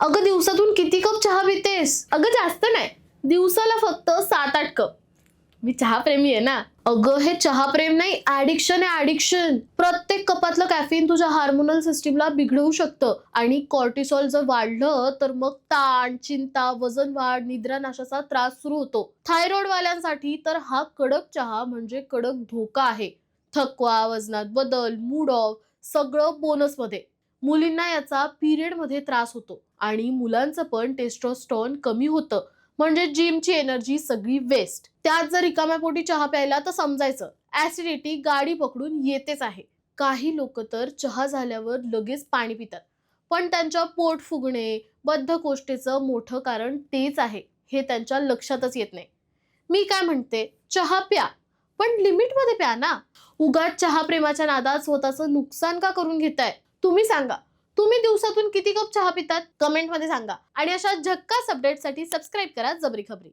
अगं दिवसातून किती कप चहा पितेस? अगं जास्त नाही. दिवसाला फक्त सात आठ कप. मी चहा प्रेमी आहे ना? अगं हे चहा प्रेम नाही ऍडिक्शन आहे ऍडिक्शन प्रत्येक कपातलं कॅफिन तुझ्या हार्मोनल सिस्टीमला बिघडवू शकतं. आणि कॉर्टिसॉल जर वाढलं तर मग ताण चिंता वजन वाढ निद्रानाशाचा त्रास सुरू होतो. थायरॉइड वाल्यांसाठी तर हा कडक चहा म्हणजे कडक धोका आहे. थकवा वजनात बदल मूड ऑफ सगळं बोनसमध्ये मुलींना याचा पिरियडमध्ये त्रास होतो. आणि मुलांचं पण टेस्टोस्टॉन कमी होतं. म्हणजे जिमची एनर्जी सगळी वेस्ट त्यात जर रिकाम्या पोटी चहा प्यायला तर समजायचं. ऍसिडिटी गाडी पकडून येतेच आहे. काही लोक तर चहा झाल्यावर लगेच पाणी पितात. पण त्यांच्या पोट फुगणे बद्धकोष्ठेचं मोठं कारण तेच आहे. हे त्यांच्या लक्षातच येत नाही. मी काय म्हणते? चहा प्या. पण लिमिटमध्ये प्या ना. उगाच चहा प्रेमाच्या नादात स्वतःचं नुकसान का करून घेताय? तुम्ही सांगा. तुम्ही दिवसातून किती कप चहा पितात? कमेंटमध्ये सांगा. आणि अशा झक्कास अपडेटसाठी सबस्क्राईब करा जबरी खबरी.